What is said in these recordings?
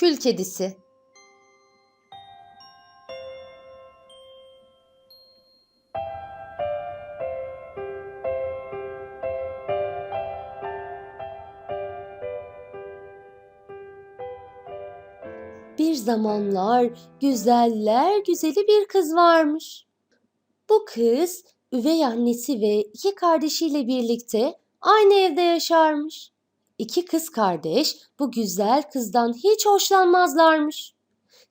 Kül kedisi. Bir zamanlar güzeller güzeli bir kız varmış. Bu kız üvey annesi ve iki kardeşiyle birlikte aynı evde yaşarmış. İki kız kardeş bu güzel kızdan hiç hoşlanmazlarmış.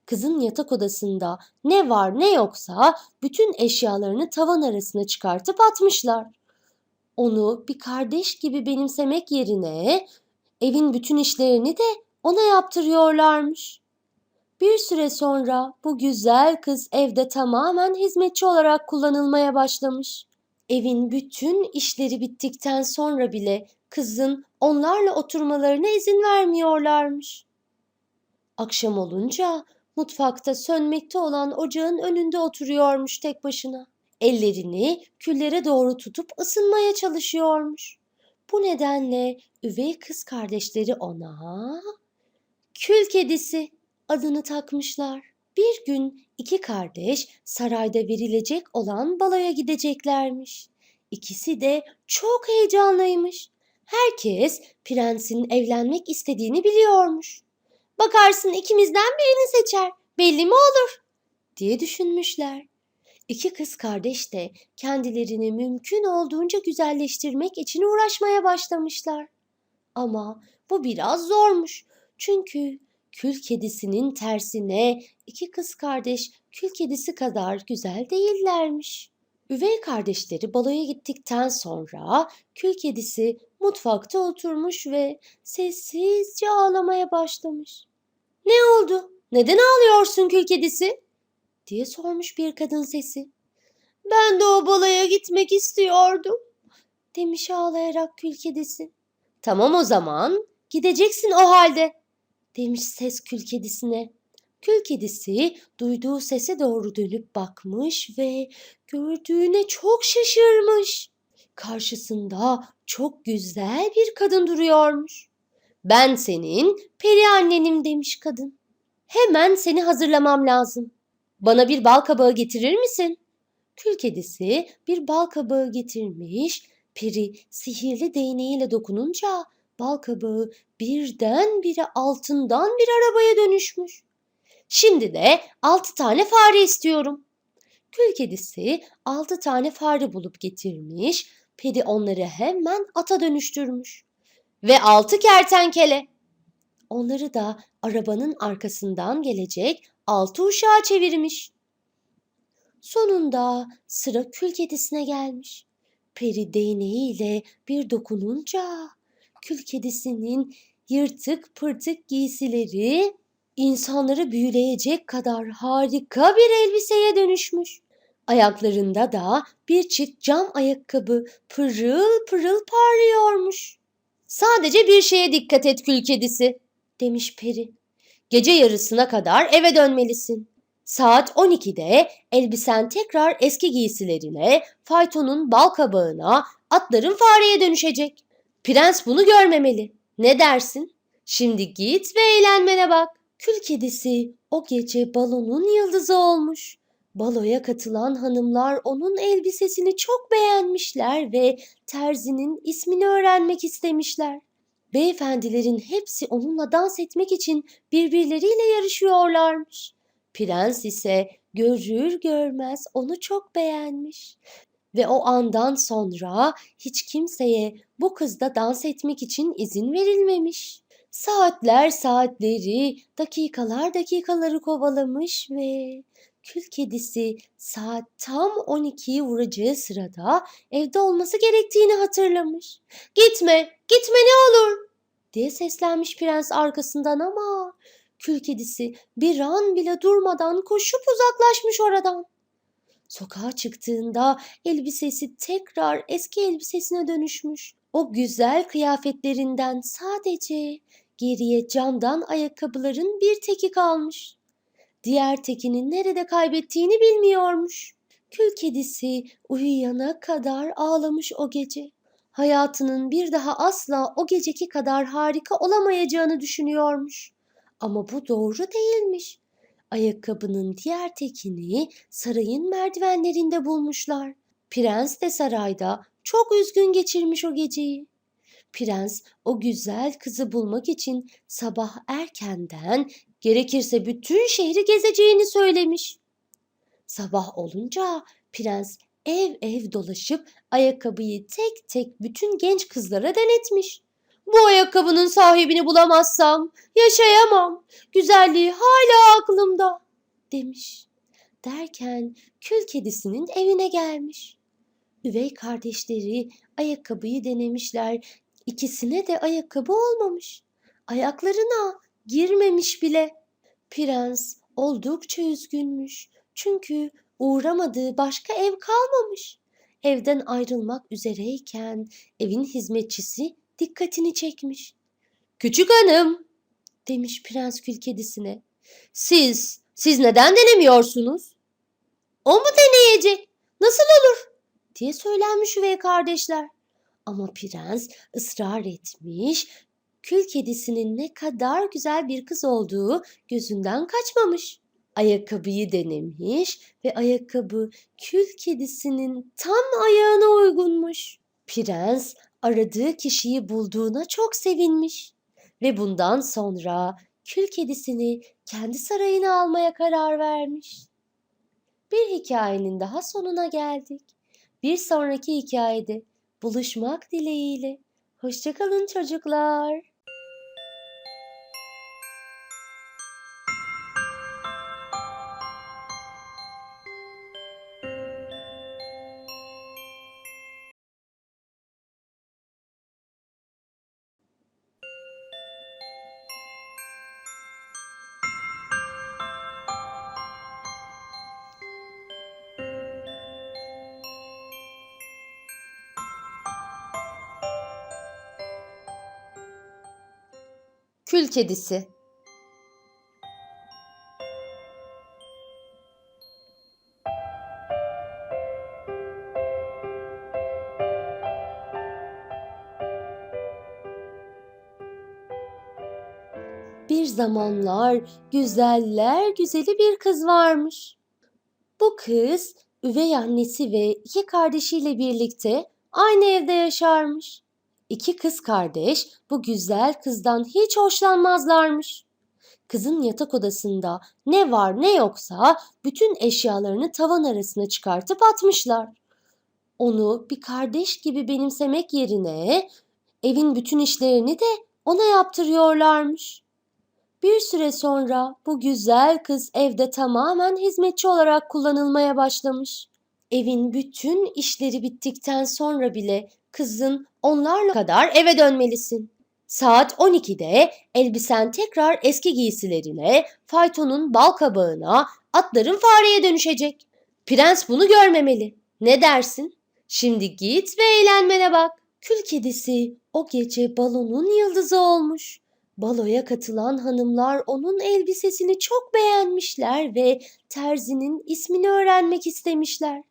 Kızın yatak odasında ne var ne yoksa bütün eşyalarını tavan arasına çıkartıp atmışlar. Onu bir kardeş gibi benimsemek yerine evin bütün işlerini de ona yaptırıyorlarmış. Bir süre sonra bu güzel kız evde tamamen hizmetçi olarak kullanılmaya başlamış. Evin bütün işleri bittikten sonra bile kızın onlarla oturmalarına izin vermiyorlarmış. Akşam olunca mutfakta sönmekte olan ocağın önünde oturuyormuş tek başına. Ellerini küllere doğru tutup ısınmaya çalışıyormuş. Bu nedenle üvey kız kardeşleri ona kül kedisi adını takmışlar. Bir gün iki kardeş sarayda verilecek olan baloya gideceklermiş. İkisi de çok heyecanlıymış. Herkes prensin evlenmek istediğini biliyormuş. Bakarsın ikimizden birini seçer. Belli mi olur? diye düşünmüşler. İki kız kardeş de kendilerini mümkün olduğunca güzelleştirmek için uğraşmaya başlamışlar. Ama bu biraz zormuş. Çünkü kül kedisinin tersine iki kız kardeş kül kedisi kadar güzel değillermiş. Üvey kardeşleri baloya gittikten sonra kül kedisi mutfakta oturmuş ve sessizce ağlamaya başlamış. Ne oldu? Neden ağlıyorsun kül kedisi? diye sormuş bir kadın sesi. Ben de o balaya gitmek istiyordum demiş ağlayarak kül kedisi. Tamam o zaman gideceksin o halde demiş ses kül kedisine. Kül kedisi duyduğu sese doğru dönüp bakmış ve gördüğüne çok şaşırmış. Karşısında çok güzel bir kadın duruyormuş. Ben senin peri annenim demiş kadın. Hemen seni hazırlamam lazım. Bana bir bal kabağı getirir misin? Kül kedisi bir bal kabağı getirmiş. Peri sihirli değneğiyle dokununca bal kabağı birdenbire altından bir arabaya dönüşmüş. Şimdi de altı tane fare istiyorum. Kül kedisi altı tane fare bulup getirmiş. Peri onları hemen ata dönüştürmüş. Ve altı kertenkele. Onları da arabanın arkasından gelecek altı uşağa çevirmiş. Sonunda sıra kül kedisine gelmiş. Peri değneğiyle bir dokununca kül kedisinin yırtık pırtık giysileri insanları büyüleyecek kadar harika bir elbiseye dönüşmüş. Ayaklarında da bir çift cam ayakkabı pırıl pırıl parlıyormuş. Sadece bir şeye dikkat et kül kedisi, demiş peri. Gece yarısına kadar eve dönmelisin. Saat 12'de elbisen tekrar eski giysilerine, faytonun bal kabağına, atların fareye dönüşecek. Prens bunu görmemeli. Ne dersin? Şimdi git ve eğlenmene bak. Kül kedisi o gece balonun yıldızı olmuş. Baloya katılan hanımlar onun elbisesini çok beğenmişler ve terzinin ismini öğrenmek istemişler. Beyefendilerin hepsi onunla dans etmek için birbirleriyle yarışıyorlarmış. Prens ise görür görmez onu çok beğenmiş. Ve o andan sonra hiç kimseye bu kızda dans etmek için izin verilmemiş. Saatler saatleri, dakikalar dakikaları kovalamış ve kül kedisi saat tam 12'yi vuracağı sırada evde olması gerektiğini hatırlamış. Gitme, gitme ne olur diye seslenmiş prens arkasından ama kül kedisi bir an bile durmadan koşup uzaklaşmış oradan. Sokağa çıktığında elbisesi tekrar eski elbisesine dönüşmüş. O güzel kıyafetlerinden sadece geriye camdan ayakkabıların bir teki kalmış. Diğer tekini nerede kaybettiğini bilmiyormuş. Kül kedisi uyuyana kadar ağlamış o gece. Hayatının bir daha asla o geceki kadar harika olamayacağını düşünüyormuş. Ama bu doğru değilmiş. Ayakkabının diğer tekini sarayın merdivenlerinde bulmuşlar. Prens de sarayda çok üzgün geçirmiş o geceyi. Prens o güzel kızı bulmak için sabah erkenden gerekirse bütün şehri gezeceğini söylemiş. Sabah olunca prens ev ev dolaşıp ayakkabıyı tek tek bütün genç kızlara denetmiş. Bu ayakkabının sahibini bulamazsam yaşayamam. Güzelliği hala aklımda demiş. Derken kül kedisinin evine gelmiş. Üvey kardeşleri ayakkabıyı denemişler. İkisine de ayakkabı olmamış. Ayaklarına girmemiş bile. Prens oldukça üzgünmüş. Çünkü uğramadığı başka ev kalmamış. Evden ayrılmak üzereyken evin hizmetçisi dikkatini çekmiş. Küçük hanım demiş prens kül kedisine. Siz, siz neden denemiyorsunuz? O mu deneyecek? Nasıl olur? diye söylenmiş üvey kardeşler. Ama prens ısrar etmiş, kül kedisinin ne kadar güzel bir kız olduğu gözünden kaçmamış. Ayakkabıyı denemiş ve ayakkabı kül kedisinin tam ayağına uygunmuş. Prens aradığı kişiyi bulduğuna çok sevinmiş ve bundan sonra kül kedisini kendi sarayına almaya karar vermiş. Bir hikayenin daha sonuna geldik. Bir sonraki hikayede buluşmak dileğiyle. Hoşçakalın çocuklar. Kül kedisi Bir zamanlar güzeller güzeli bir kız varmış. Bu kız üvey annesi ve iki kardeşiyle birlikte aynı evde yaşarmış. İki kız kardeş bu güzel kızdan hiç hoşlanmazlarmış. Kızın yatak odasında ne var ne yoksa bütün eşyalarını tavan arasına çıkartıp atmışlar. Onu bir kardeş gibi benimsemek yerine evin bütün işlerini de ona yaptırıyorlarmış. Bir süre sonra bu güzel kız evde tamamen hizmetçi olarak kullanılmaya başlamış. Evin bütün işleri bittikten sonra bile kızın onlarla kadar eve dönmelisin. Saat 12'de elbisen tekrar eski giysilerine, faytonun bal kabağına, atların fareye dönüşecek. Prens bunu görmemeli. Ne dersin? Şimdi git ve eğlenmene bak. Kül kedisi o gece balonun yıldızı olmuş. Baloya katılan hanımlar onun elbisesini çok beğenmişler ve terzinin ismini öğrenmek istemişler.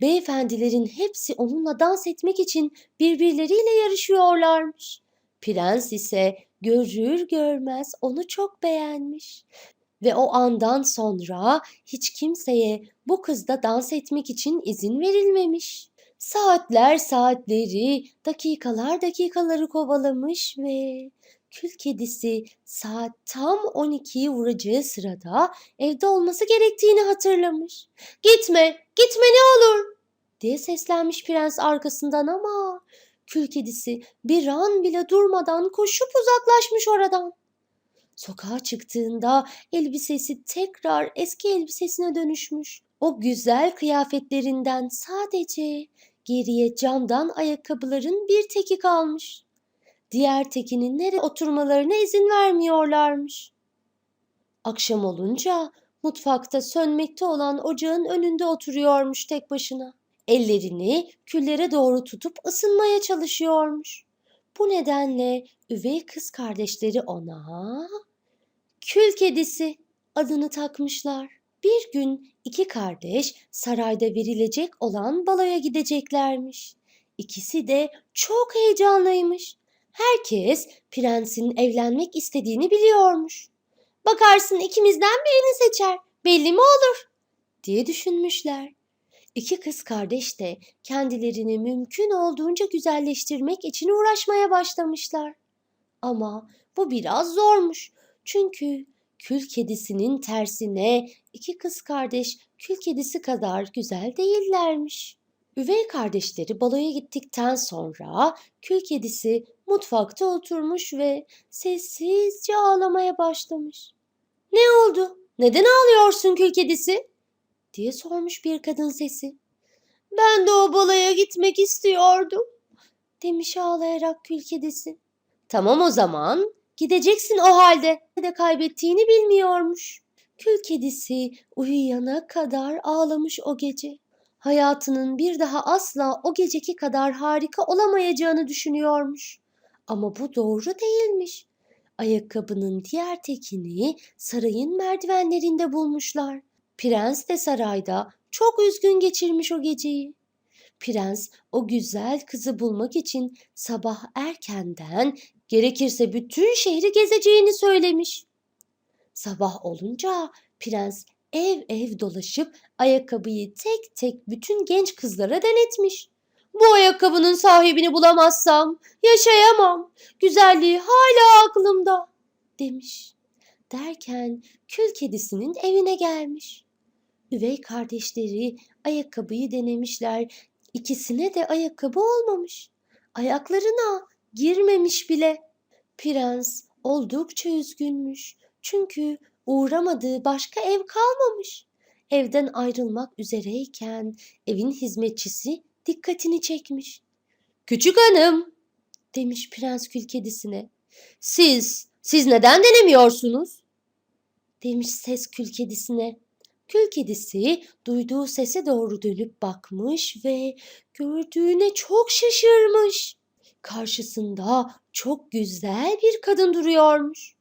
Beyefendilerin hepsi onunla dans etmek için birbirleriyle yarışıyorlarmış. Prens ise görür görmez onu çok beğenmiş ve o andan sonra hiç kimseye bu kızda dans etmek için izin verilmemiş. Saatler saatleri, dakikalar dakikaları kovalamış ve kül kedisi saat tam 12'yi vuracağı sırada evde olması gerektiğini hatırlamış. Gitme, gitme ne olur diye seslenmiş prens arkasından ama kül kedisi bir an bile durmadan koşup uzaklaşmış oradan. Sokağa çıktığında elbisesi tekrar eski elbisesine dönüşmüş. O güzel kıyafetlerinden sadece geriye camdan ayakkabıların bir teki kalmış. Diğer tekinin nereye oturmalarına izin vermiyorlarmış. Akşam olunca mutfakta sönmekte olan ocağın önünde oturuyormuş tek başına. Ellerini küllere doğru tutup ısınmaya çalışıyormuş. Bu nedenle üvey kız kardeşleri ona kül kedisi adını takmışlar. Bir gün iki kardeş sarayda verilecek olan baloya gideceklermiş. İkisi de çok heyecanlıymış. Herkes prensin evlenmek istediğini biliyormuş. Bakarsın ikimizden birini seçer. Belli mi olur? diye düşünmüşler. İki kız kardeş de kendilerini mümkün olduğunca güzelleştirmek için uğraşmaya başlamışlar. Ama bu biraz zormuş. Çünkü kül kedisinin tersine iki kız kardeş kül kedisi kadar güzel değillermiş. Üvey kardeşleri baloya gittikten sonra kül kedisi mutfakta oturmuş ve sessizce ağlamaya başlamış. Ne oldu? Neden ağlıyorsun kül kedisi? diye sormuş bir kadın sesi. Ben de o balaya gitmek istiyordum demiş ağlayarak kül kedisi. Tamam o zaman gideceksin o halde. De kaybettiğini bilmiyormuş. Kül kedisi uyuyana kadar ağlamış o gece. Hayatının bir daha asla o geceki kadar harika olamayacağını düşünüyormuş. Ama bu doğru değilmiş. Ayakkabının diğer tekini sarayın merdivenlerinde bulmuşlar. Prens de sarayda çok üzgün geçirmiş o geceyi. Prens o güzel kızı bulmak için sabah erkenden gerekirse bütün şehri gezeceğini söylemiş. Sabah olunca prens ev ev dolaşıp ayakkabıyı tek tek bütün genç kızlara denetmiş. Bu ayakkabının sahibini bulamazsam yaşayamam. Güzelliği hala aklımda demiş. Derken kül kedisinin evine gelmiş. Üvey kardeşleri ayakkabıyı denemişler. İkisine de ayakkabı olmamış. Ayaklarına girmemiş bile. Prens oldukça üzgünmüş. Çünkü uğramadığı başka ev kalmamış. Evden ayrılmak üzereyken evin hizmetçisi dikkatini çekmiş. Küçük hanım demiş prens kül kedisine. Siz, siz neden denemiyorsunuz? demiş ses kül kedisine. Kül kedisi duyduğu sese doğru dönüp bakmış ve gördüğüne çok şaşırmış. Karşısında çok güzel bir kadın duruyormuş.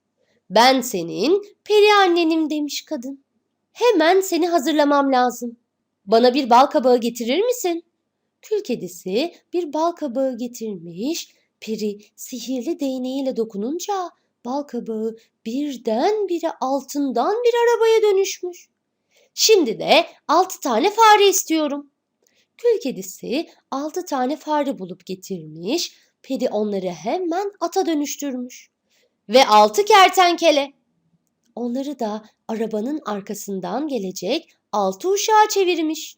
Ben senin peri annenim demiş kadın. Hemen seni hazırlamam lazım. Bana bir bal kabağı getirir misin? Kül kedisi bir bal kabağı getirmiş. Peri sihirli değneğiyle dokununca bal kabağı birdenbire altından bir arabaya dönüşmüş. Şimdi de altı tane fare istiyorum. Kül kedisi altı tane fare bulup getirmiş. Peri onları hemen ata dönüştürmüş. Ve altı kertenkele. Onları da arabanın arkasından gelecek altı uşağa çevirmiş.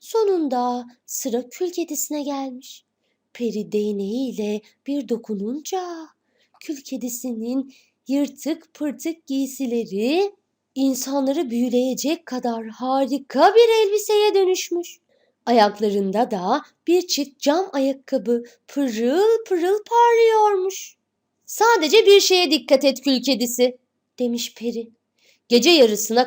Sonunda sıra kül kedisine gelmiş. Peri değneğiyle bir dokununca kül kedisinin yırtık pırtık giysileri insanları büyüleyecek kadar harika bir elbiseye dönüşmüş. Ayaklarında da bir çift cam ayakkabı pırıl pırıl parlıyormuş. Sadece bir şeye dikkat et kül kedisi, demiş peri. Gece yarısına